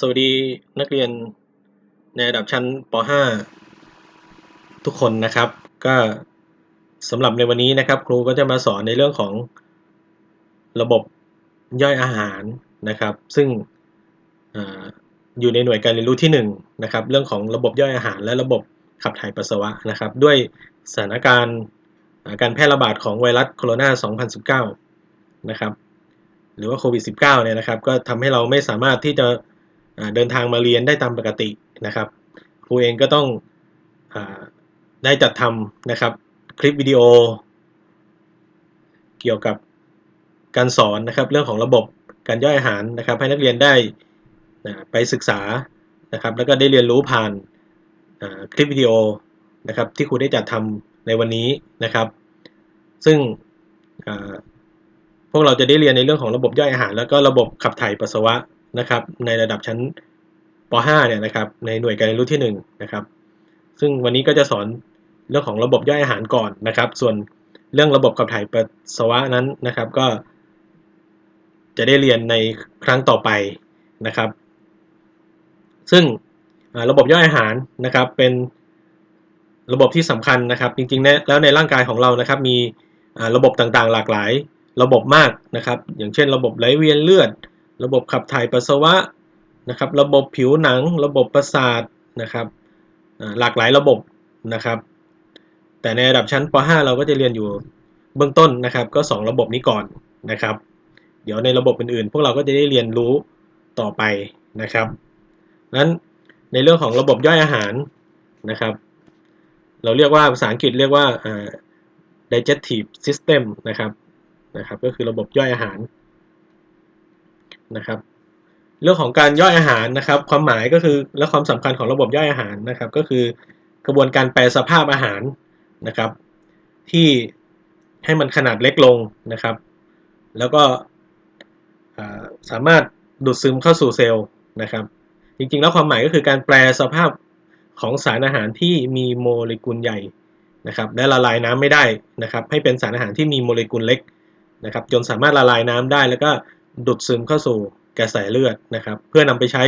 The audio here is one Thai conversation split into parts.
สวัสดีนักเรียนในระดับชั้นป .5 ทุกคนนะครับ ก็สำหรับในวันนี้นะครับ ครูก็จะมาสอนในเรื่องของระบบย่อยอาหารนะครับ ซึ่งออยู่ในหน่วยการเรียนรู้ที่1นงนะครับ เรื่องของระบบย่อยอาหาร และระบบขับถ่ายปัสสาวะนะครับ ด้วยสถานการณ์การแพร่ระบาดของไวรัสโคโรนา 2019 นะครับ หรือว่าโควิด -19 เนี่ยนะครับ ก็ทำให้เราไม่สามารถที่จะ เดินทางมาเรียนได้ตามปกตินะครับครูเองก็ต้องอได้จัดทำนะครับคลิปวิดีโอ เกี่ยวกับการสอนนะครับเรื่องของระบบการย่อยอาหารนะครับ ให้นักเรียนได้นะไปศึกษานะครับ แล้วก็ได้เรียนรู้ผ่านคลิปวิดีโอนะครับ ที่ครูได้จัดทำในวันนี้นะครับ ซึ่งพวกเราจะได้เรียนในเรื่องของระบบย่อยอาหาร แล้วก็ระบบขับถ่ายปัสสาวะ นะครับ ในระดับชั้นป .5 เนี่ยนะครับ ในหน่วยการเรียนรู้ที่1นะครับ ซึ่งวันนี้ก็จะสอนเรื่องของระบบย่อยอาหารก่อนนะครับ ส่วนเรื่องระบบขับถ่ายปัสสาวะนั้นนะครับ ก็ จะได้เรียนในครั้งต่อไปนะครับ ซึ่งระบบย่อยอาหารนะครับ เป็นระบบที่สำคัญนะครับ จริงๆแล้วในร่างกายของเรานะครับ มีระบบต่างๆ หลากหลาย ระบบมากนะครับ อย่างเช่น ระบบไหลเวียนเลือด ระบบขับถ่ายปัสสาวะนะครับ ระบบผิวหนัง ระบบประสาทนะครับหลากหลายระบบนะครับ แต่ในระดับชั้นป .5 เราก็จะเรียนอยู่เบื้องต้นนะครับ ก็ 2 ระบบนี้ก่อนนะครับ เดี๋ยวในระบบอื่นๆ พวกเราก็จะได้เรียนรู้ต่อไปนะครับนั้นในเรื่องของระบบย่อยอาหารนะครับ เราเรียกว่าภาษาอังกฤษเรียกว่า digestive system นะครับนะครับ ก็คือระบบย่อยอาหาร นะครับ เรื่องของการย่อยอาหารนะครับ ความหมายก็คือและความสำคัญของระบบย่อยอาหารนะครับ ก็คือกระบวนการแปลสภาพอาหารนะครับ ที่ให้มันขนาดเล็กลงนะครับ แล้วก็สามารถดูดซึมเข้าสู่เซลล์นะครับ จริงๆ แล้วความหมายก็คือการแปลสภาพของสารอาหารที่มีโมเลกุลใหญ่นะครับ และละลายน้ำไม่ได้นะครับ ให้เป็นสารอาหารที่มีโมเลกุลเล็กนะครับ จนสามารถละลายน้ำได้ แล้วก็ ดูดซึมเข้าสู่กระแสเลือดนะครับ เพื่อนำไปใช้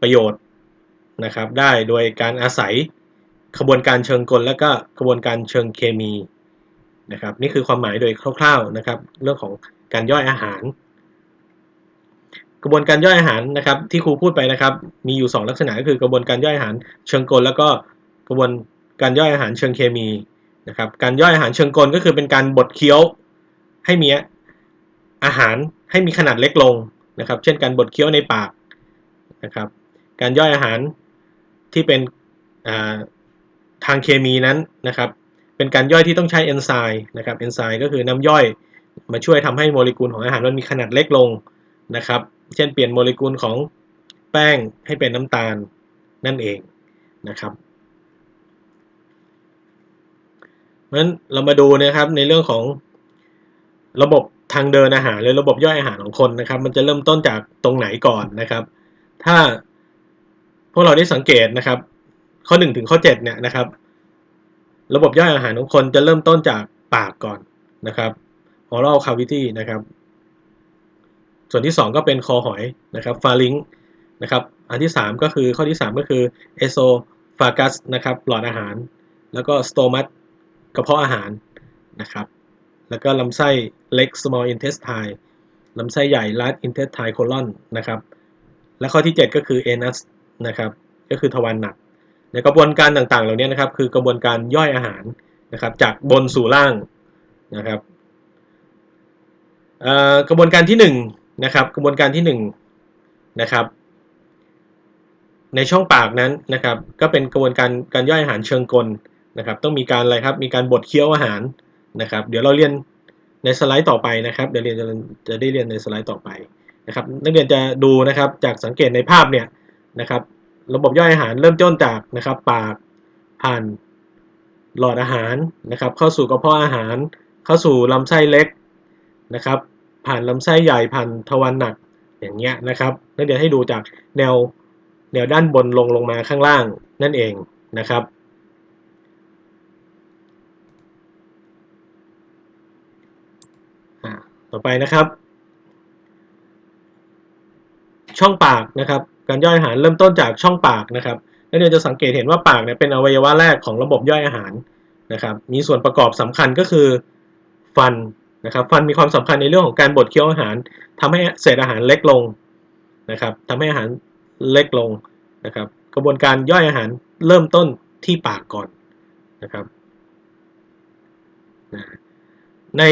ประโยชน์นะครับ ได้โดยการอาศัยขบวนการเชิงกลและก็ขบวนการเชิงเคมีนะครับ นี่คือความหมายโดยคร่าวๆนะครับ เรื่องของการย่อยอาหาร กระบวนการย่อยอาหารนะครับ ที่ครูพูดไปนะครับ มีอยู่ 2 ลักษณะก็คือกระบวนการย่อยอาหารเชิงกล แล้วก็กระบวนการย่อยอาหารเชิงเคมีนะครับ การย่อยอาหารเชิงกลก็คือเป็นการบดเคี้ยวให้มีอาหาร ให้มีขนาดเล็กลงนะครับ เช่นการบดเคี้ยวในปากนะครับ การย่อยอาหารที่เป็นทางเคมีนั้นนะครับ เป็นการย่อยที่ต้องใช้เอนไซม์นะครับ เอนไซม์ก็คือน้ำย่อยมาช่วยทำให้โมเลกุลของอาหารมันมีขนาดเล็กลงนะครับ เช่นเปลี่ยนโมเลกุลของแป้งให้เป็นน้ำตาลนั่นเองนะครับเพราะฉะนั้นเรามาดูนะครับในเรื่องของระบบ ทางเดินอาหารหรือระบบย่อยอาหารของคนนะครับ มันจะเริ่มต้นจากตรงไหนก่อนนะครับ ถ้าพวกเราได้สังเกตนะครับ ข้อ1ถึงข้อ7เนี่ยนะครับ ระบบย่อยอาหารของคนจะเริ่มต้นจากปากก่อนนะครับ oral cavity นะครับ ส่วนที่ 2 ก็เป็นคอหอยนะครับ pharynx นะครับ อันที่ 3 ก็คือข้อที่ 3 ก็คือ esophagus นะครับ หลอดอาหาร แล้วก็ stomach กระเพาะอาหารนะครับ แล้วก็ลำไส้เล็ก small intestine ลำไส้ใหญ่ large intestine colon นะครับ และข้อที่ 7 ก็คือ anus นะครับ ก็คือทวารหนัก ในกระบวนการต่างๆ เหล่านี้นะครับ คือกระบวนการย่อยอาหารนะครับ จากบนสู่ล่างนะครับกระบวนการที่1นะครับ กระบวนการที่1นะครับ ในช่องปากนั้นนะครับ ก็เป็นกระบวนการการย่อยอาหารเชิงกลนะครับ ต้องมีการอะไรครับ มีการบดเคี้ยวอาหาร นะครับ เดี๋ยวเราเรียนในสไลด์ต่อไปนะครับ เดี๋ยวเรียนจะจะได้เรียนในสไลด์ต่อไปนะครับ นักเรียนจะดูนะครับจากสังเกตในภาพเนี่ยนะครับ ระบบย่อยอาหารเริ่มต้นจากนะครับ ปากผ่านหลอดอาหารนะครับ เข้าสู่กระเพาะอาหาร เข้าสู่ลำไส้เล็กนะครับ ผ่านลำไส้ใหญ่ผ่านทวารหนักอย่างเงี้ยนะครับนักเรียนให้ดูจากแนวแนวด้านบนลงลงมาข้างล่างนั่นเองนะครับ ต่อไปนะครับ ช่องปากนะครับ การย่อยอาหารเริ่มต้นจากช่องปากนะครับแล้วเดี๋ยวจะสังเกตเห็นว่าปากเนี่ยเป็นอวัยวะแรกของระบบย่อยอาหารนะครับ มีส่วนประกอบสำคัญก็คือฟันนะครับ ฟันมีความสำคัญในเรื่องของการบดเคี้ยวอาหารทำให้เศษอาหารเล็กลงนะครับทำให้อาหารเล็กลงนะครับ กระบวนการย่อยอาหารเริ่มต้นที่ปากก่อนนะครับ ใน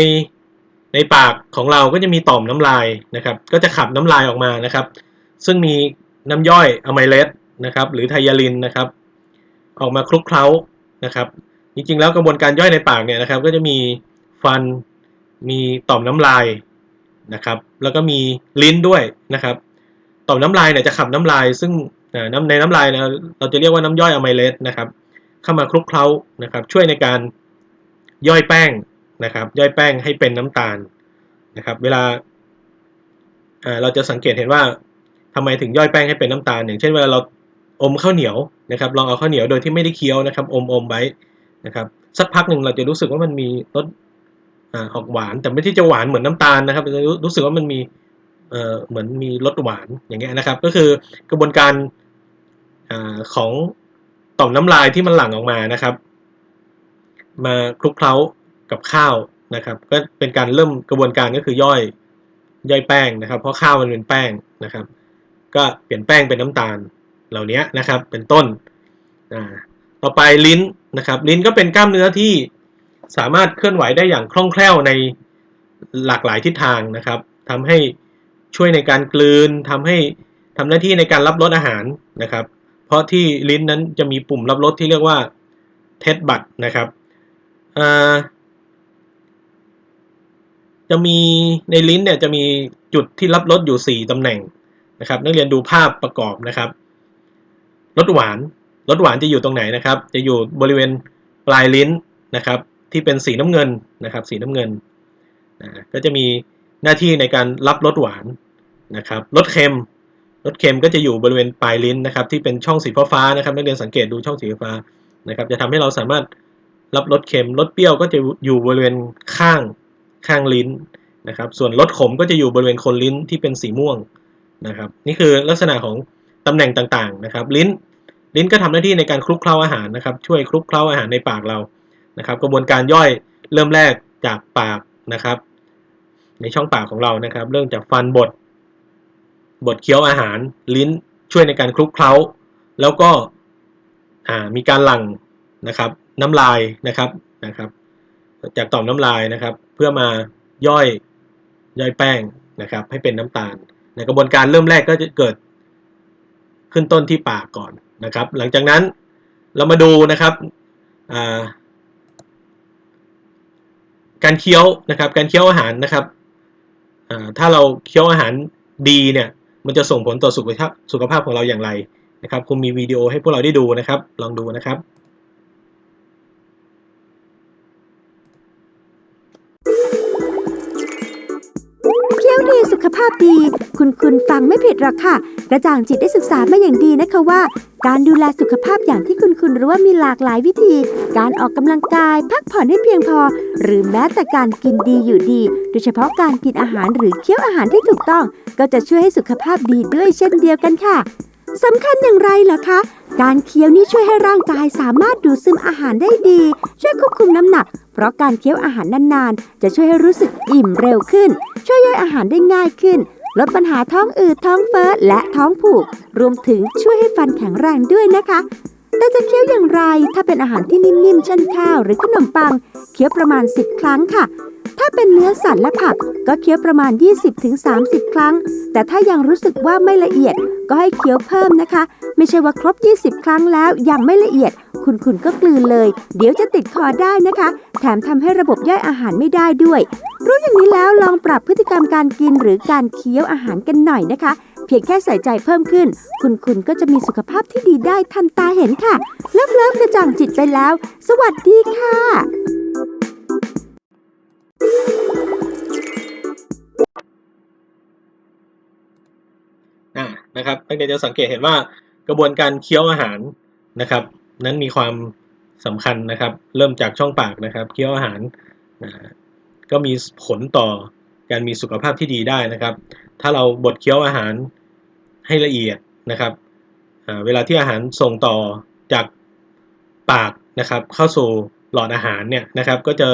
ในปากของเราก็จะมีต่อมน้ำลายนะครับ ก็จะขับน้ำลายออกมานะครับ ซึ่งมีน้ำย่อยอะไมเลสนะครับ หรือไทยาลินนะครับ ออกมาคลุกเคล้านะครับ จริงๆแล้วกระบวนการย่อยในปากเนี่ยนะครับ ก็จะมีฟันมีต่อมน้ำลายนะครับ แล้วก็มีลิ้นด้วยนะครับ ต่อมน้ำลายเนี่ยจะขับน้ำลาย ซึ่งน้ำในน้ำลายนะเราจะเรียกว่าน้ำย่อยอะไมเลสนะครับ เข้ามาคลุกเคล้านะครับ ช่วยในการย่อยแป้ง นะครับ ย่อยแป้งให้เป็นน้ำตาลนะครับ เวลาเราจะสังเกตเห็นว่าทำไมถึงย่อยแป้งให้เป็นน้ำตาล อย่างเช่นเวลาเราอมข้าวเหนียวนะครับ ลองเอาข้าวเหนียวโดยที่ไม่ได้เคี้ยวนะครับ อมอมไว้นะครับ สักพักหนึ่งเราจะรู้สึกว่ามันมีรสออกหวาน แต่ไม่ที่จะหวานเหมือนน้ำตาลนะครับจะรู้สึกว่ามันมีเหมือนมีรสหวานอย่างเงี้ยนะครับ ก็คือกระบวนการอของต่อมน้ำลายที่มันหลั่งออกมานะครับ มาคลุกเคล้า กับข้าวนะครับ ก็เป็นการเริ่มกระบวนการก็คือย่อยย่อยแป้งนะครับ เพราะข้าวมันเป็นแป้งนะครับ ก็เปลี่ยนแป้งเป็นน้ำตาลเหล่านี้นะครับ เป็นต้นต่อไปลิ้นนะครับ ลิ้นก็เป็นกล้ามเนื้อที่สามารถเคลื่อนไหวได้อย่างคล่องแคล่วในหลากหลายทิศทางนะครับทำให้ช่วยในการกลืนทำให้ทำหน้าที่ในการรับรสอาหารนะครับ เพราะที่ลิ้นนั้นจะมีปุ่มรับรสที่เรียกว่าเทสบัตนะครับ จะมีในลิ้นเนี่ยจะมีจุดที่รับรสอยู่ 4ตำแหน่งนะครับ นักเรียนดูภาพประกอบนะครับรสหวานรสหวานจะอยู่ตรงไหนนะครับ จะอยู่บริเวณปลายลิ้นนะครับ ที่เป็นสีน้ำเงินนะครับ สีน้ำเงินนะก็จะมีหน้าที่ในการรับรสหวานนะครับรสเค็มรสเค็มก็จะอยู่บริเวณปลายลิ้นนะครับ ที่เป็นช่องสีฟ้านะครับ นักเรียนสังเกตดูช่องสีฟ้านะครับ จะทำให้เราสามารถรับรสเค็มรสเปรี้ยวก็จะอยู่บริเวณข้าง ข้างลิ้นนะครับ ส่วนรสขมก็จะอยู่บริเวณคนลิ้นที่เป็นสีม่วงนะครับ นี่คือลักษณะของตำแหน่งต่างๆนะครับ ลิ้น ลิ้นก็ทำหน้าที่ในการคลุกเคล้าอาหารนะครับ ช่วยคลุกเคล้าอาหารในปากเรานะครับ กระบวนการย่อยเริ่มแรกจากปากนะครับ ในช่องปากของเรานะครับ เริ่มจากฟันบดบดเคี้ยวอาหาร ลิ้นช่วยในการคลุกเคล้า แล้วก็มีการหลั่งนะครับ น้ำลายนะครับนะครับ จากต่อมน้ำลายนะครับ เพื่อมาย่อยย่อยแป้งนะครับ ให้เป็นน้ำตาลในกระบวนการเริ่มแรกก็จะเกิดขึ้นต้นที่ปากก่อนนะครับ หลังจากนั้นเรามาดูนะครับการเคี้ยวนะครับ การเคี้ยวอาหารนะครับถ้าเราเคี้ยวอาหารดีเนี่ย มันจะส่งผลต่อสุขภาพสุขภาพของเราอย่างไรนะครับ คุณมีวิดีโอให้พวกเราได้ดูนะครับ ลองดูนะครับ ขภาพดี คุณคุณฟังไม่ผิดหรอกค่ะกระจ่างจิตได้ศึกษามาอย่างดีนะคะว่า การดูแลสุขภาพอย่างที่คุณคุณรู้ว่ามีหลากหลายวิธี การออกกำลังกาย พักผ่อนให้เพียงพอ หรือแม้แต่การกินดีอยู่ดี โดยเฉพาะการกินอาหารหรือเคี้ยวอาหารที่ถูกต้อง ก็จะช่วยให้สุขภาพดีด้วยเช่นเดียวกันค่ะ สำคัญอย่างไรเหรอคะ การเคี้ยวนี่ช่วยให้ร่างกายสามารถดูดซึมอาหารได้ดี ช่วยควบคุมน้ำหนัก เพราะการเคี้ยวอาหารนานๆ จะช่วยให้รู้สึกอิ่มเร็วขึ้น ช่วยย่อยอาหารได้ง่ายขึ้น ลดปัญหาท้องอืดท้องเฟ้อและท้องผูก รวมถึงช่วยให้ฟันแข็งแรงด้วยนะคะ แต่จะเคี้ยวอย่างไร ถ้าเป็นอาหารที่นิ่มๆเช่นข้าวหรือขนมปัง เคี้ยวประมาณ 10 ครั้งค่ะ ถ้าเป็นเนื้อสัตว์และผักก็เคี้ยวประมาณ 20-30 ครั้ง แต่ถ้ายังรู้สึกว่าไม่ละเอียดก็ให้เคี้ยวเพิ่มนะคะ ไม่ใช่ว่าครบ 20 ครั้งแล้วยังไม่ละเอียด คุณคุณก็กลืนเลย เดี๋ยวจะติดคอได้นะคะ แถมทำให้ระบบย่อยอาหารไม่ได้ด้วย รู้อย่างนี้แล้วลองปรับพฤติกรรมการกินหรือการเคี้ยวอาหารกันหน่อยนะคะ เพียงแค่ใส่ใจเพิ่มขึ้น คุณคุณก็จะมีสุขภาพที่ดีได้ทันตาเห็นค่ะ เลิฟเลิฟกระจ่างจิตไปแล้ว สวัสดีค่ะ นะครับนักเรียนจะสังเกตเห็นว่ากระบวนการเคี้ยวอาหารนะครับ นั้นมีความสำคัญนะครับ เริ่มจากช่องปากนะครับ เคี้ยวอาหารนะก็มีผลต่อการมีสุขภาพที่ดีได้นะครับ ถ้าเราบดเคี้ยวอาหารให้ละเอียดนะครับเวลาที่อาหารส่งต่อจากปากนะครับ เข้าสู่หลอดอาหารเนี่ยนะครับ ก็จะ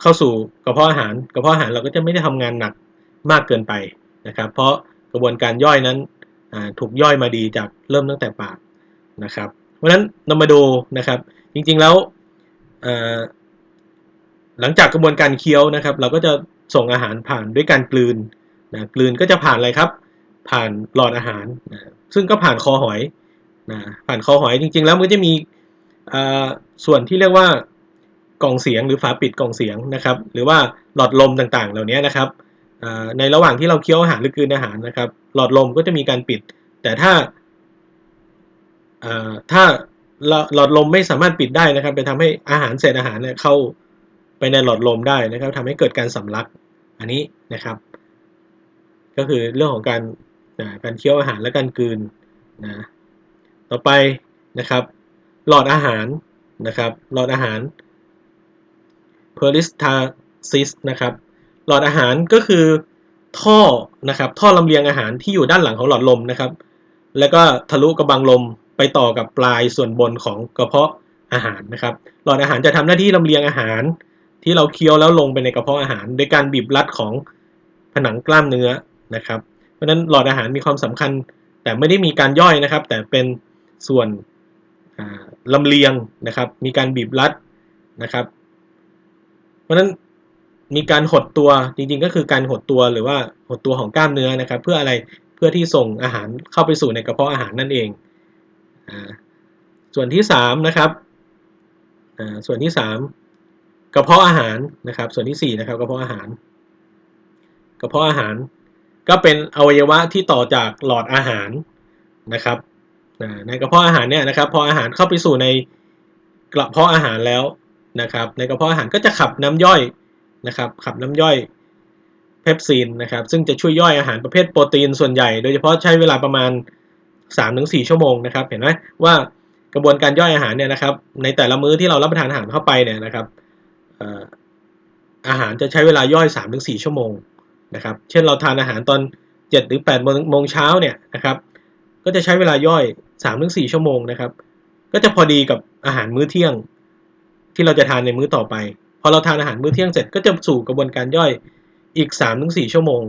เข้าสู่กระเพาะอาหารกระเพาะอาหารเราก็จะไม่ได้ทำงานหนักมากเกินไปนะครับ เพราะกระบวนการย่อยนั้นถูกย่อยมาดีจากเริ่มตั้งแต่ปากนะครับ เพราะฉะนั้นเรามาดูนะครับ จริงๆแล้วหลังจากกระบวนการเคี้ยวนะครับ เราก็จะส่งอาหารผ่านด้วยการกลืนนะกลืนก็จะผ่านอะไรครับ ผ่านหลอดอาหารนะซึ่งก็ผ่านคอหอยนะผ่านคอหอยจริง ๆ แล้วมันก็จะมีส่วนที่เรียกว่า กล่องเสียงหรือฝาปิดกล่องเสียงนะครับ หรือว่าหลอดลมต่างๆ เหล่านี้นะครับในระหว่างที่เราเคี้ยวอาหารหรือกลืนอาหารนะครับ หลอดลมก็จะมีการปิด แต่ถ้าถ้าหลอดลมไม่สามารถปิดได้นะครับ ไปทำให้อาหารเศษอาหารเนี่ยเข้าไปในหลอดลมได้นะครับทำให้เกิดการสำลักอันนี้นะครับ ก็คือเรื่องของการการเคี้ยวอาหารและการกลืนนะต่อไปนะครับ หลอดอาหารนะครับ หลอดอาหาร peristalsis นะครับ หลอดอาหารก็คือท่อนะครับ ท่อลำเลียงอาหารที่อยู่ด้านหลังของหลอดลมนะครับ แล้วก็ทะลุกระบังลมไปต่อกับปลายส่วนบนของกระเพาะอาหารนะครับ หลอดอาหารจะทำหน้าที่ลำเลียงอาหาร ที่เราเคี้ยวแล้วลงไปในกระเพาะอาหาร โดยการบีบรัดของผนังกล้ามเนื้อนะครับ เพราะฉะนั้นหลอดอาหารมีความสำคัญ แต่ไม่ได้มีการย่อยนะครับ แต่เป็นส่วนอ่าลำเลียงนะครับ มีการบีบรัดนะครับ เพราะนั้นมีการหดตัวจริงๆ ก็คือการหดตัวหรือว่าหดตัวของกล้ามเนื้อนะครับ เพื่ออะไรเพื่อที่ส่งอาหารเข้าไปสู่ในกระเพาะอาหารนั่นเองอส่วนที่สามนะครับส่วนที่สามกระเพาะอาหารนะครับ ส่วนที่สี่นะครับกระเพาะอาหาร กระเพาะอาหาร ก็เป็นอวัยวะที่ต่อจากหลอดอาหารนะครับในกระเพาะอาหารเนี่ยนะครับพออาหารเข้าไปสู่ในกระเพาะอาหารแล้ว นะครับ ในกระเพาะอาหารก็จะขับน้ำย่อยนะครับ ขับน้ำย่อยเพปซีนนะครับ ซึ่งจะช่วยย่อยอาหารประเภทโปรตีนส่วนใหญ่ โดยเฉพาะใช้เวลาประมาณ 3-4 ชั่วโมงนะครับ เห็นไหมว่ากระบวนการย่อยอาหารเนี่ยนะครับ ในแต่ละมื้อที่เรารับประทานอาหารเข้าไปเนี่ยนะครับอาหารจะใช้เวลาย่อย 3-4 ชั่วโมงนะครับ เช่นเราทานอาหารตอน7หรือ8โมงโมงเช้าเนี่ยนะครับ ก็จะใช้เวลาย่อย3ถึง4ชั่วโมงนะครับ ก็จะพอดีกับอาหารมื้อเที่ยง ที่เราจะทานในมื้อต่อไป พอเราทานอาหารมื้อเที่ยงเสร็จก็จะสู่กระบวนการย่อยอีก3ถึง4ชั่วโมง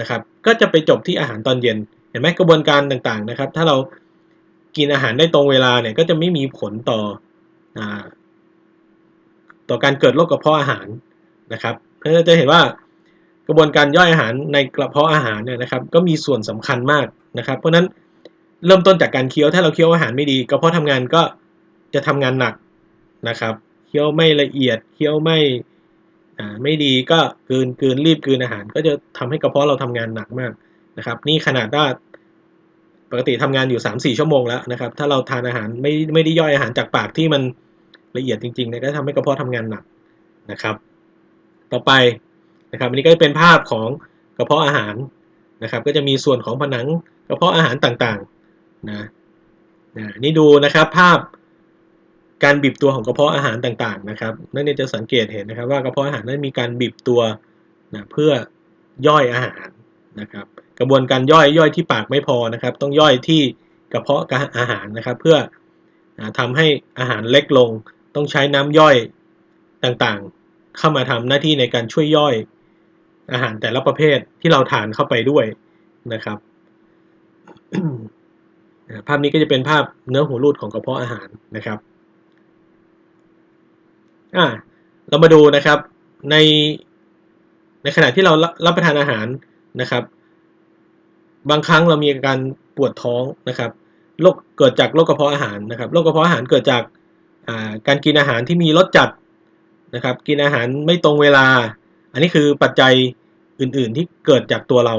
นะครับ ก็จะไปจบที่อาหารตอนเย็น เห็นไหมกระบวนการต่างๆนะครับ ถ้าเรากินอาหารได้ตรงเวลาเนี่ยก็จะไม่มีผลต่ออต่อการเกิดโรคกระเพาะอาหารนะครับ เพราะจะเห็นว่ากระบวนการย่อยอาหารในกระเพาะอาหารเนี่ยนะครับ ก็มีส่วนสำคัญมากนะครับ เพราะฉะนั้นเริ่มต้นจากการเคี้ยวถ้าเราเคี้ยวอาหารไม่ดีกระเพาะทำงานก็จะทำงานหนักนะครับ เคี้ยวไม่ละเอียดเคี้ยวไม่อ่าไม่ดีก็กืนกืนรีบกืนอาหาร ก็จะทำให้กระเพาะเราทำงานหนักมากนะครับ นี่ขนาดว่าปกติทำงานอยู่ 3-4 ชั่วโมงแล้วนะครับ ถ้าเราทานอาหารไม่ไม่ได้ย่อยอาหารจากปากที่มันละเอียดจริงๆเนี่ยก็ทำให้กระเพาะทำงานหนักนะครับ ต่อไปนะครับอันนี้ก็จะเป็นภาพของกระเพาะอาหารนะครับ ก็จะมีส่วนของผนังกระเพาะอาหารต่างๆนะนะนี่ดูนะครับภาพ การบีบตัวของกระเพาะอาหารต่างๆนะครับนั่นเนี่ยจะสังเกตเห็นนะครับว่ากระเพาะอาหารนั้นมีการบีบตัวนะเพื่อย่อยอาหารนะครับ กระบวนการย่อยย่อยที่ปากไม่พอนะครับ ต้องย่อยที่กระเพาะอาหารนะครับ เพื่อทำให้อาหารเล็กลง ต้องใช้น้ำย่อยต่างๆ เข้ามาทำหน้าที่ในการช่วยย่อยอาหารแต่ละประเภทที่เราทานเข้าไปด้วยนะครับภาพนี้ก็จะเป็นภาพเนื้อหูรูดของกระเพาะอาหารนะครับ อ่าเรามาดูนะครับในในขณะที่เรารับประทานอาหารนะครับ บางครั้งเรามีอาการปวดท้องนะครับโรคเกิดจากโรคกระเพาะอาหารนะครับโรคกระเพาะอาหารเกิดจากการกินอาหารที่มีรสจัดนะครับ กินอาหารไม่ตรงเวลา อันนี้คือปัจจัยอื่น ๆ ที่เกิดจากตัวเรา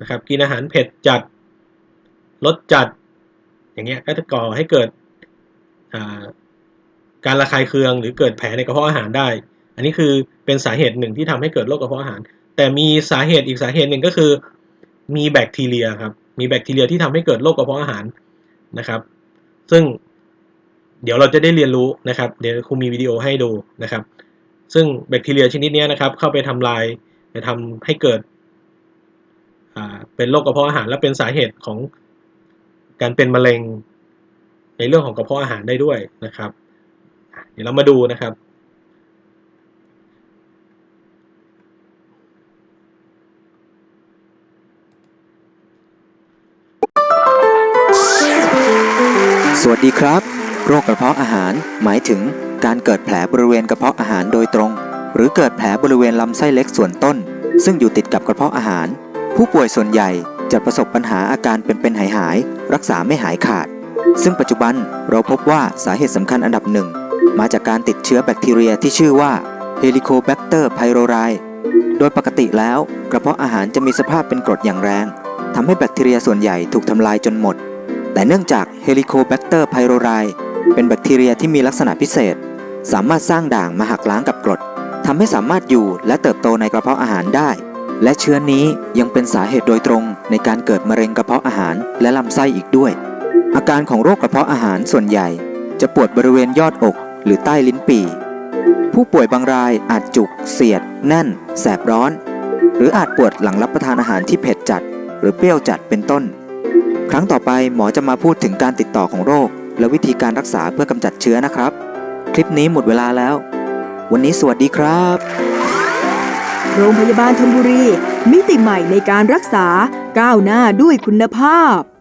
นะครับ กินอาหารเผ็ดจัดรสจัด อย่างเงี้ยก็จะก่อให้เกิด การระคายเคืองหรือเกิดแผลในกระเพาะอาหารได้ อันนี้คือเป็นสาเหตุหนึ่งที่ทำให้เกิดโรคกระเพาะอาหาร แต่มีสาเหตุอีกสาเหตุหนึ่งก็คือ มีแบคทีเรียครับมีแบคทีเรียที่ทำให้เกิดโรคกระเพาะอาหารนะครับ ซึ่งเดี๋ยวเราจะได้เรียนรู้นะครับ เดี๋ยวครูมีวิดีโอให้ดูนะครับ ซึ่งแบคทีเรียชนิดนี้นะครับ เข้าไปทำลายไปทำให้เกิดเป็นโรคกระเพาะอาหาร และเป็นสาเหตุของการเป็นมะเร็ง ในเรื่องของกระเพาะอาหารได้ด้วยนะครับ เดี๋ยวเรามาดูนะครับ สวัสดีครับ โรคกระเพาะอาหาร หมายถึงการเกิดแผลบริเวณกระเพาะอาหารโดยตรง หรือเกิดแผลบริเวณลำไส้เล็กส่วนต้น ซึ่งอยู่ติดกับกระเพาะอาหาร ผู้ป่วยส่วนใหญ่จะประสบปัญหาอาการเป็นๆหายๆรักษาไม่หายขาด ซึ่งปัจจุบันเราพบว่าสาเหตุสำคัญอันดับหนึ่ง มาจากการติดเชื้อแบคทีเรียที่ชื่อว่า Helicobacter pylori โดยปกติแล้วกระเพาะอาหารจะมีสภาพเป็นกรดอย่างแรงทำให้แบคทีเรียส่วนใหญ่ถูกทำลายจนหมด แต่เนื่องจาก Helicobacter pylori เป็นแบคทีเรียที่มีลักษณะพิเศษ สามารถสร้างด่างมาหักล้างกับกรดทำให้สามารถอยู่และเติบโตในกระเพาะอาหารได้ และเชื้อนี้ยังเป็นสาเหตุโดยตรงในการเกิดมะเร็งกระเพาะอาหารและลำไส้อีกด้วย อาการของโรคกระเพาะอาหารส่วนใหญ่ จะปวดบริเวณยอดอก หรือใต้ลิ้นปี่ ผู้ป่วยบางรายอาจจุก เสียด แน่น แสบร้อน หรืออาจปวดหลังรับประทานอาหารที่เผ็ดจัด หรือเปรี้ยวจัดเป็นต้น ครั้งต่อไปหมอจะมาพูดถึงการติดต่อของโรค และวิธีการรักษาเพื่อกำจัดเชื้อนะครับ คลิปนี้หมดเวลาแล้ว วันนี้สวัสดีครับ โรงพยาบาลธนบุรี มิติใหม่ในการรักษาก้าวหน้าด้วยคุณภาพ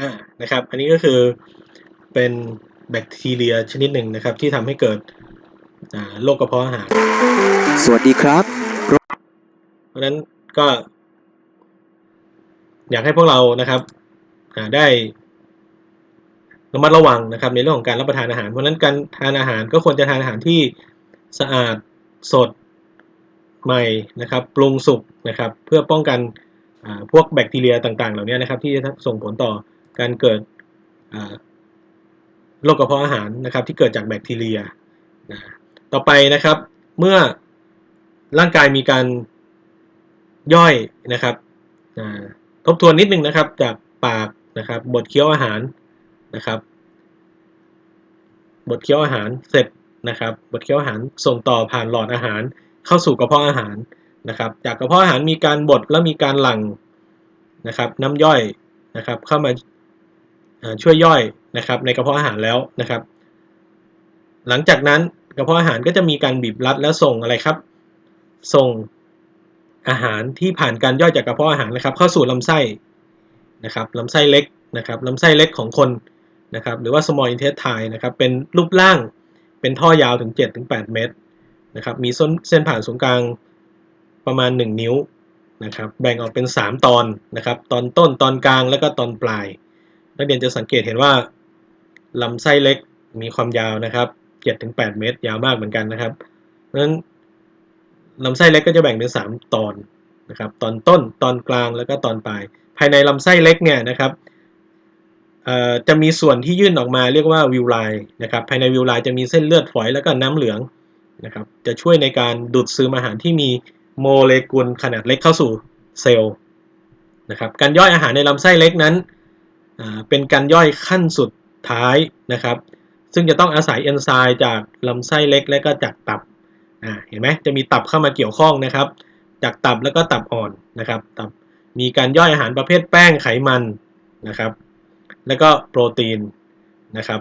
อ่านะครับ อันนี้ก็คือเป็นแบคทีเรียชนิดหนึ่งนะครับ ที่ทำให้เกิดอ่าโรคกระเพาะอาหาร สวัสดีครับ เพราะฉะนั้นก็ อยากให้พวกเรานะครับอ่าได้ระมัดระวังนะครับ ในเรื่องของการรับประทานอาหาร เพราะฉะนั้นการทานอาหารก็ควรจะทานอาหารที่สะอาดสดใหม่นะครับ ปรุงสุกนะครับ เพื่อป้องกันอ่าพวกแบคทีเรียต่าง ๆ เหล่านี้นะครับ ที่จะส่งผลต่อ การเกิดโรคกระเพาะอาหารนะครับ ที่เกิดจากแบคทีเรียนะต่อไปนะครับ เมื่อร่างกายมีการย่อยนะครับทบทวนนิดนึงนะครับ จากปากนะครับ บดเคี้ยวอาหารนะครับ บดเคี้ยวอาหารเสร็จนะครับ บดเคี้ยวอาหารส่งต่อผ่านหลอดอาหาร เข้าสู่กระเพาะอาหารนะครับ จากกระเพาะอาหารมีการบดแล้วมีการหลั่งนะครับ น้ำย่อยนะครับ เข้ามา ช่วยย่อยนะครับในกระเพาะอาหารแล้วนะครับ หลังจากนั้นกระเพาะอาหารก็จะมีการบีบรัดแล้วส่งอะไรครับ ส่งอาหารที่ผ่านการย่อยจากกระเพาะอาหารนะครับ เข้าสู่ลำไส้นะครับลำไส้เล็กนะครับลำไส้เล็กของคนนะครับหรือว่า small intestine นะครับเป็นรูปร่างเป็นท่อยาวถึง 7-8 เมตรนะครับมีเส้นผ่านศูนย์กลางประมาณ 1 นิ้วนะครับแบ่งออกเป็น 3 ตอนนะครับตอนต้นตอนกลางแล้วก็ตอนปลาย นักเรียนจะสังเกตเห็นว่าลำไส้เล็กมีความยาวนะครับ7-8 เมตร ยาวมากเหมือนกันนะครับเพราะฉะนั้นลำไส้เล็กก็จะแบ่งเป็น 3 ตอนนะครับ ตอนต้น ตอนกลาง แล้วก็ตอนปลาย ภายในลำไส้เล็กเนี่ยนะครับจะมีส่วนที่ยื่นออกมาเรียกว่าวิวไลนะครับ ภายในวิวไลจะมีเส้นเลือดฝอยแล้วก็น้ำเหลืองนะครับ จะช่วยในการดูดซึมอาหารที่มีโมเลกุลขนาดเล็กเข้าสู่เซลล์นะครับ การย่อยอาหารในลำไส้เล็กนั้น เป็นการย่อยขั้นสุดท้ายนะครับ ซึ่งจะต้องอาศัยเอนไซม์จากลำไส้เล็กและก็จากตับเห็นไหมจะมีตับเข้ามาเกี่ยวข้องนะครับ จากตับแล้วก็ตับอ่อนนะครับตับมีการย่อยอาหารประเภทแป้งไขมันนะครับ แล้วก็โปรตีนนะครับ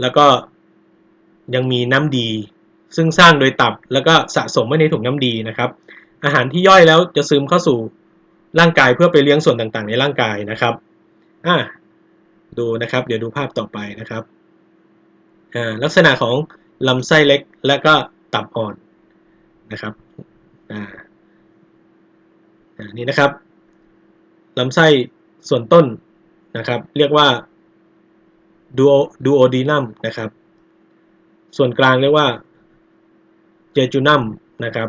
แล้วก็ยังมีน้ำดี ซึ่งสร้างโดยตับแล้วก็สะสมไว้ในถุงน้ำดีนะครับ อาหารที่ย่อยแล้วจะซึมเข้าสู่ร่างกายเพื่อไปเลี้ยงส่วนต่างๆ ในร่างกายนะครับ อ่าดูนะครับ เดี๋ยวดูภาพต่อไปนะครับอ่าลักษณะของลำไส้เล็กและก็ตับอ่อนนะครับอ่าอ่านี่นะครับลำไส้ส่วนต้นนะครับ เรียกว่าดูโอดูโอดีนัมนะครับ ส่วนกลางเรียกว่าเจจูนัมนะครับ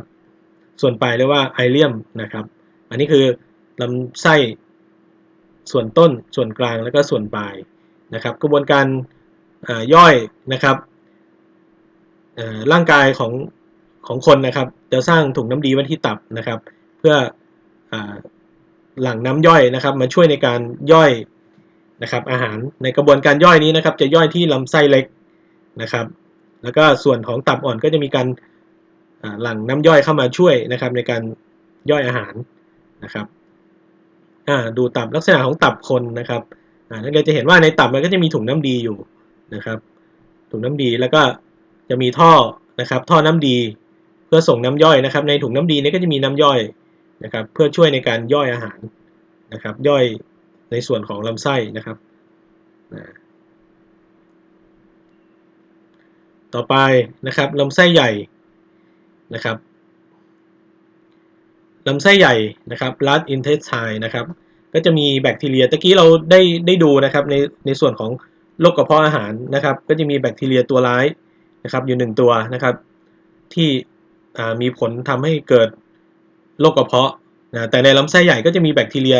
ส่วนปลายเรียกว่าไอเลียมนะครับ อันนี้คือลำไส้ ส่วนต้นส่วนกลางแล้วก็ส่วนปลายนะครับ กระบวนการาย่อยนะครับร่างกายของของคนนะครับ จะสร้างถุงน้ำดีไว้ที่ตับนะครับ เพื่ออหลั่งน้ำย่อยนะครับ มาช่วยในการย่อยนะครับ อาหารในกระบวนการย่อยนี้นะครับ จะย่อยที่ลำไส้เล็กนะครับ แล้วก็ส่วนของตับอ่อนก็จะมีการหลั่งน้ำย่อยเข้ามาช่วยนะครับ ในการย่อยอาหารนะครับ ดูตับลักษณะของตับคนนะครับอ่านักเรียนจะเห็นว่าในตับมันก็จะมีถุงน้ำดีอยู่นะครับ ถุงน้ำดีแล้วก็จะมีท่อนะครับ ท่อน้ำดีเพื่อส่งน้ำย่อยนะครับ ในถุงน้ำดีนี้ก็จะมีน้ำย่อยนะครับ เพื่อช่วยในการย่อยอาหารนะครับ ย่อยในส่วนของลำไส้นะครับ ต่อไปนะครับลำไส้ใหญ่นะครับ ลำไส้ใหญ่นะครับ large intestine นะครับ ก็จะมีแบคทีเรียตะกี้เราได้ได้ดูนะครับในในส่วนของโรคกระเพาะอาหารนะครับ ก็จะมีแบคทีเรียตัวร้ายนะครับ อยู่หนึ่งตัวนะครับ ที่มีผลทำให้เกิดโรคกระเพาะนะแต่ในลำไส้ใหญ่ก็จะมีแบคทีเรีย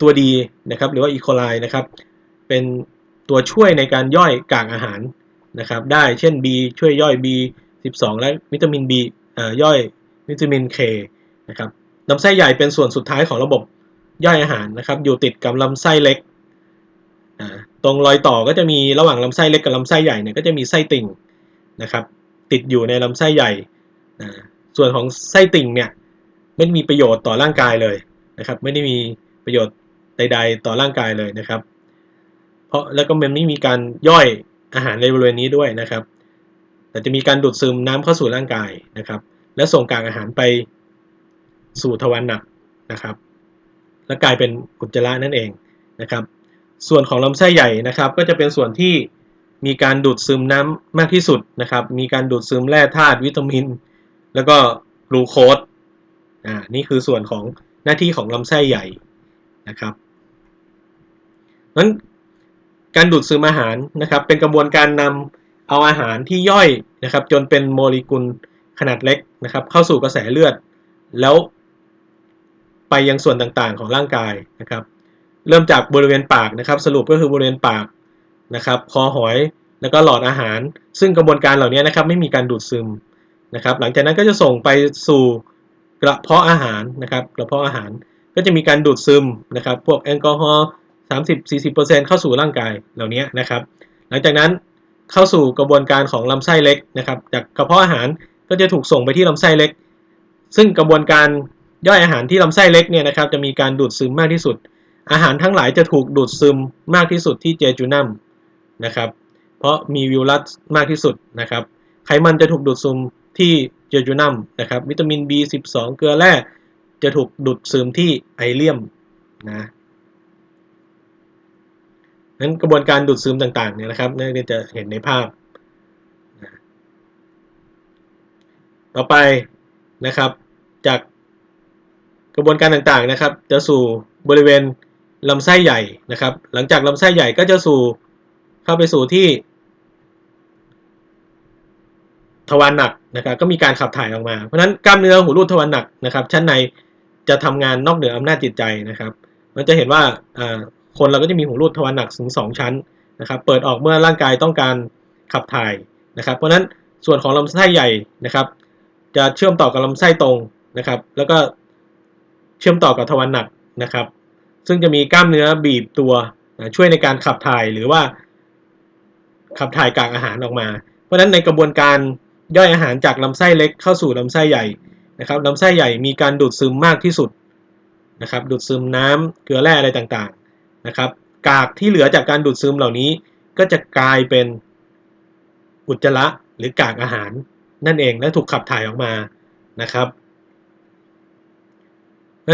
ตัวดีนะครับ หรือว่าอีโคไลนะครับ เป็นตัวช่วยในการย่อยกากอาหารนะครับ ได้เช่น B ช่วยย่อย B12 และวิตามิน B ย่อยวิตามิน K นะครับลำไส้ใหญ่เป็นส่วนสุดท้ายของระบบย่อยอาหารนะครับ อยู่ติดกับลำไส้เล็ก ตรงรอยต่อก็จะมีระหว่างลำไส้เล็กกับลำไส้ใหญ่เนี่ยก็จะมีไส้ติ่งนะครับ ติดอยู่ในลำไส้ใหญ่ส่วนของไส้ติ่งเนี่ยไม่มีประโยชน์ต่อร่างกายเลยนะครับ ไม่ได้มีประโยชน์ใด ๆ ต่อร่างกายเลยนะครับ เพราะแล้วก็มันไม่มีการย่อยอาหารในบริเวณนี้ด้วยนะครับ แต่จะมีการดูดซึมน้ำเข้าสู่ร่างกายนะครับ และส่งกากอาหารไป สู่ทวารหนักนะครับ และกลายเป็นอุจจาระนั่นเองนะครับ ส่วนของลำไส้ใหญ่นะครับ ก็จะเป็นส่วนที่มีการดูดซึมน้ำมากที่สุดนะครับ มีการดูดซึมแร่ธาตุวิตามิน แล้วก็กลูโคสอ่านี่คือส่วนของหน้าที่ของลำไส้ใหญ่นะครับนั้นการดูดซึมอาหารนะครับ เป็นกระบวนการนำเอาอาหารที่ย่อยนะครับ จนเป็นโมเลกุลขนาดเล็กนะครับ เข้าสู่กระแสเลือด แล้ว ไปยังส่วนต่างๆ ของร่างกายนะครับ เริ่มจากบริเวณปากนะครับ สรุปก็คือบริเวณปากนะครับคอหอยแล้วก็หลอดอาหาร ซึ่งกระบวนการเหล่านี้นะครับไม่มีการดูดซึมนะครับ หลังจากนั้นก็จะส่งไปสู่กระเพาะอาหารนะครับ กระเพาะอาหารก็จะมีการดูดซึมนะครับ พวกแอลกอฮอล์30-40%เข้าสู่ร่างกายเหล่านี้นะครับ หลังจากนั้นเข้าสู่กระบวนการของลำไส้เล็กนะครับ จากกระเพาะอาหารก็จะถูกส่งไปที่ลำไส้เล็ก ซึ่งกระบวนการ ย่อยอาหารที่ลำไส้เล็กเนี่ยนะครับจะมีการดูดซึมมากที่สุด อาหารทั้งหลายจะถูกดูดซึมมากที่สุดที่เจจูนัมนะครับเพราะมีวิวรัสมากที่สุดนะครับไขมันจะถูกดูดซึมที่เจจูนัมนะครับวิตามิน B12 เกลือแร่จะถูกดูดซึมที่ไอเลียมนะนั้นกระบวนการดูดซึมต่างๆเนี่ยนะครับนักเรียนจะเห็นในภาพ ต่อไปนะครับจาก กระบวนการต่างๆนะครับ จะสู่บริเวณลำไส้ใหญ่นะครับ หลังจากลำไส้ใหญ่ก็จะสู่เข้าไปสู่ที่ทวารหนักนะครับ ก็มีการขับถ่ายออกมา เพราะฉะนั้นกล้ามเนื้อหูรูดทวารหนักนะครับ ชั้นในจะทำงานนอกเหนืออำนาจจิตใจนะครับมันจะเห็นว่าคนเราก็จะมีหูรูดทวารหนักถึงสองชั้นนะครับ เปิดออกเมื่อร่างกายต้องการขับถ่ายนะครับ เพราะฉะนั้นส่วนของลำไส้ใหญ่นะครับ จะเชื่อมต่อกับลำไส้ตรงนะครับ แล้วก็ เชื่อมต่อกับทวารหนักนะครับ ซึ่งจะมีกล้ามเนื้อบีบตัวนะช่วยในการขับถ่ายหรือว่า ขับถ่ายกากอาหารออกมา เพราะฉะนั้นในกระบวนการย่อยอาหารจากลำไส้เล็กเข้าสู่ลำไส้ใหญ่นะครับลำไส้ใหญ่มีการดูดซึมมากที่สุดนะครับ ดูดซึมน้ำเกลือแร่อะไรต่างๆนะครับ กากที่เหลือจากการดูดซึมเหล่านี้ ก็จะกลายเป็นอุจจาระหรือกากอาหารนั่นเองและถูกขับถ่ายออกมานะครับ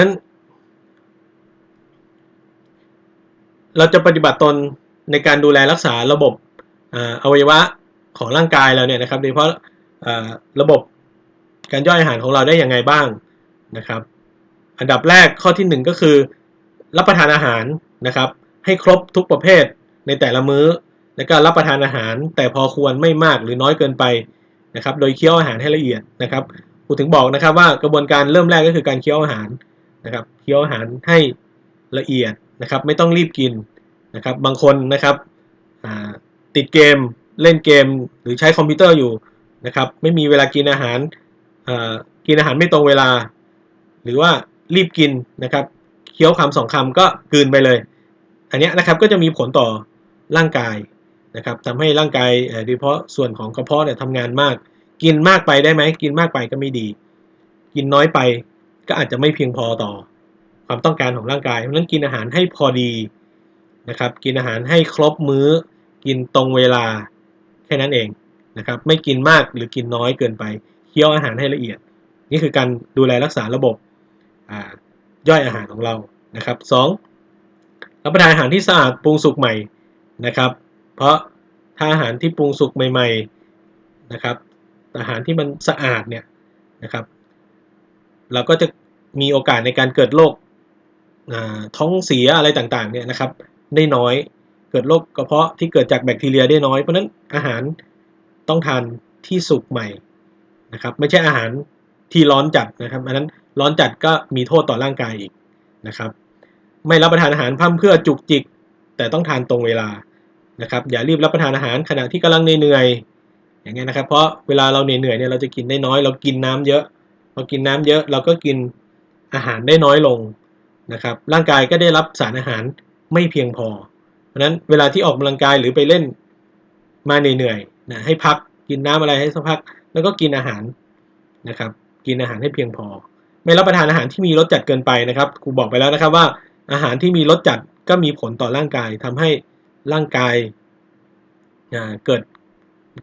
นั้น เราจะปฏิบัติตนในการดูแลรักษาระบบอ่าอวัยวะของร่างกายเราเนี่ยนะครับโดยเฉพาะระบบการย่อยอาหารของเราได้อยังไงบ้างนะครับ อันดับแรกข้อที่หนึ่งก็คือ รับประทานอาหารนะครับ ให้ครบทุกประเภทในแต่ละมื้อแล้วก็รับประทานอาหาร แต่พอควรไม่มากหรือน้อยเกินไปนะครับ โดยเคี้ยวอาหารให้ละเอียดนะครับพูดถึงบอกนะครับว่ากระบวนการเริ่มแรกก็คือการเคี้ยวอาหาร นะครับเคี้ยวอาหารให้ละเอียดนะครับ ไม่ต้องรีบกินนะครับ บางคนนะครับติดเกมเล่นเกมหรือใช้คอมพิวเตอร์อยู่นะครับ ไม่มีเวลากินอาหารกินอาหารไม่ตรงเวลา หรือว่ารีบกินนะครับเคี้ยวคำสองคำก็กลืนไปเลย อันนี้นะครับก็จะมีผลต่อร่างกายนะครับทำให้ร่างกายโดยเฉพาะส่วนของกระเพาะเนี่ยทำงานมาก กินมากไปได้ไหมกินมากไปก็ไม่ดี กินน้อยไป ก็อาจจะไม่เพียงพอต่อความต้องการของร่างกายเพราะฉะนั้นกินอาหารให้พอดีนะครับ กินอาหารให้ครบมื้อ กินตรงเวลาแค่นั้นเองนะครับ ไม่กินมากหรือกินน้อยเกินไป เคี้ยวอาหารให้ละเอียด นี่คือการดูแลรักษาระบบย่อยอาหารของเรานะครับสองรับประทานอาหารที่สะอาดปรุงสุกใหม่นะครับ เพราะถ้าอาหารที่ปรุงสุกใหม่ๆนะครับ อาหารที่มันสะอาดเนี่ยนะครับ เราก็จะ มีโอกาสในการเกิดโรคท้องเสียอะไรต่างๆเนี่ยนะครับ ได้น้อยเกิดโรคกระเพาะที่เกิดจากแบคทีเรียได้น้อย เพราะนั้นอาหารต้องทานที่สุกใหม่นะครับไม่ใช่อาหารที่ร้อนจัดนะครับอันนั้นร้อนจัดก็มีโทษต่อร่างกายอีกนะครับ ไม่รับประทานอาหารพร่ำเพื่อจุกจิก แต่ต้องทานตรงเวลานะครับ อย่ารีบรับประทานอาหารขณะที่กำลังเหนื่อยๆอย่างเงี้ยนะครับ เพราะเวลาเราเหนื่อยๆเนี่ยเราจะกินได้น้อย เรากินน้ำเยอะพอกินน้ำเยอะเราก็กิน อาหารได้น้อยลงนะครับ ร่างกายก็ได้รับสารอาหารไม่เพียงพอ เพราะนั้นเวลาที่ออกกำลังกายหรือไปเล่นมาเหนื่อยๆนะให้พักกินน้ำอะไรให้สักพัก แล้วก็กินอาหารนะครับ กินอาหารให้เพียงพอ ไม่รับประทานอาหารที่มีรสจัดเกินไปนะครับครูบอกไปแล้วนะครับว่าอาหารที่มีรสจัดก็มีผลต่อร่างกายทำให้ร่างกายเกิด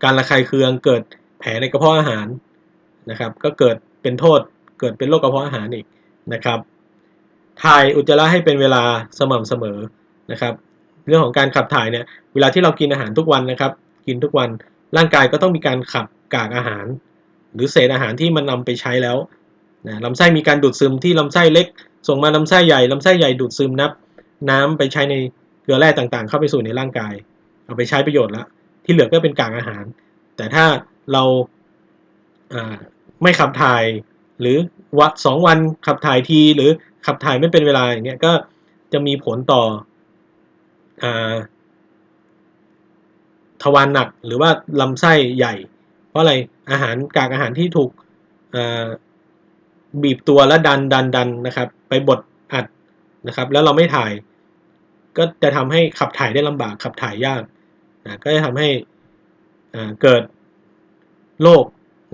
การระคายเคือง เกิดแผลในกระเพาะอาหารนะครับ ก็เกิดเป็นโทษ เกิดเป็นโรคกระเพาะอาหารอีก นะครับถ่ายอุจจาระให้เป็นเวลาสม่ำเสมอนะครับ เรื่องของการขับถ่ายเนี่ยเวลาที่เรากินอาหารทุกวันนะครับ กินทุกวันร่างกายก็ต้องมีการขับกากอาหาร หรือเศษอาหารที่มันนำไปใช้แล้วนะลำไส้มีการดูดซึมที่ลำไส้เล็ก ส่งมาลำไส้ใหญ่ลำไส้ใหญ่ดูดซึมนับ น้ำไปใช้ในเกลือแร่ต่างๆ เข้าไปสู่ในร่างกาย เอาไปใช้ประโยชน์ล้วที่เหลือก็เป็นกากอาหาร แต่ถ้าเราอ่าไม่ขับถ่ายหรือ วัดสองวันขับถ่ายทีหรือขับถ่ายไม่เป็นเวลาอย่างเงี้ยก็จะมีผลต่ออทวารหนักหรือว่าลำไส้ใหญ่ เพราะอะไรอาหารกากอาหารที่ถูกบีบตัวและดันดันดันนะครับ ไปบดอัดนะครับ แล้วเราไม่ถ่าย ก็จะทำให้ขับถ่ายได้ลำบากขับถ่ายยากนะก็จะทำให้เกิดโรค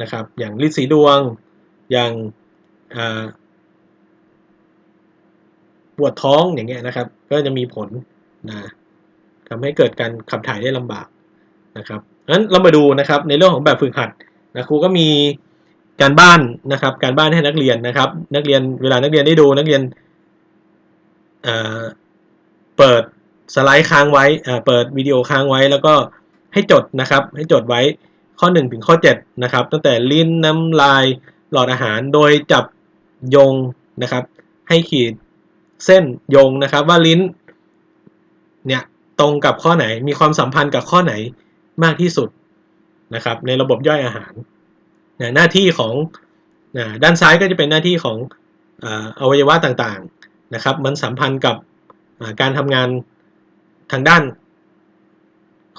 นะครับ อย่างลินสีดวงอย่าง ปวดท้องอย่างเงี้ยนะครับ ก็จะมีผลนะทำให้เกิดการขับถ่ายได้ลำบากนะครับงั้นเรามาดูนะครับในเรื่องของแบบฝึกหัดนะครูก็มีการบ้านนะครับ การบ้านให้นักเรียนนะครับ นักเรียนเวลานักเรียนได้ดูนักเรียนอ่าเปิดสไลด์ค้างไว้อ่าเปิดวิดีโอค้างไว้ แล้วก็ให้จดนะครับ ให้จดไว้ข้อ 1 ถึงข้อ7นะครับตั้งแต่ลิ้นน้ำลายหลอดอาหารโดยจับ ยงนะครับ ให้ขีดเส้นโยงนะครับ ว่าลิ้นเนี่ยตรงกับข้อไหนมีความสัมพันธ์กับข้อไหนมากที่สุดนะครับ ในระบบย่อยอาหารนะหน้าที่ของนะด้านซ้ายก็จะเป็นหน้าที่ของออวัยวะต่างๆนะครับ มันสัมพันธ์กับการทำงานทางด้าน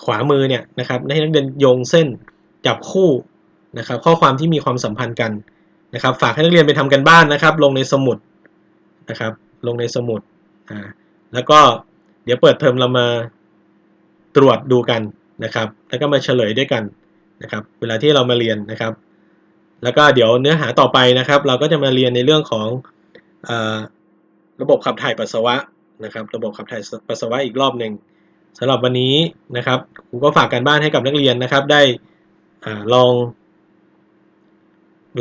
ขวามือเนี่ยนะครับให้นักเรียนโยงเส้นจับคู่นะครับ ข้อความที่มีความสัมพันธ์กัน นะครับ ฝากให้นักเรียนไปทำกันบ้านนะครับ ลงในสมุดนะครับ ลงในสมุดอ่าแล้วก็เดี๋ยวเปิดเทอมเรามาตรวจดูกันนะครับ แล้วก็มาเฉลยด้วยกันนะครับ เวลาที่เรามาเรียนนะครับ แล้วก็เดี๋ยวเนื้อหาต่อไปนะครับ เราก็จะมาเรียนในเรื่องของอระบบขับถ่ายปัสสาวะนะครับ ระบบขับถ่ายปัสสาวะอีกรอบหนึ่งสำหรับวันนี้นะครับครูก็ฝากการบ้านให้กับนักเรียนนะครับ ได้อลอง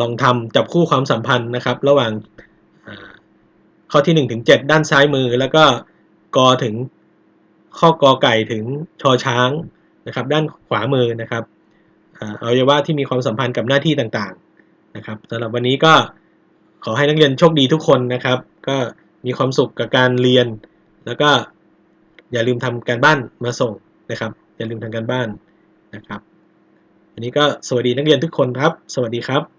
ลองทำจับคู่ความสัมพันธ์นะครับ ระหว่างข้อที่1ถึง7ด้านซ้ายมือ แล้วก็กอถึงข้อกอไก่ถึงชอช้างนะครับ ด้านขวามือนะครับอ่าอวัยวะที่มีความสัมพันธ์กับหน้าที่ต่างๆนะครับสำหรับวันนี้ก็ขอให้นักเรียนโชคดีทุกคนนะครับ ก็มีความสุขกับการเรียน แล้วก็อย่าลืมทำการบ้านมาส่งนะครับ อย่าลืมทำการบ้านนะครับวันนี้ก็สวัสดีนักเรียนทุกคนครับ สวัสดีครับ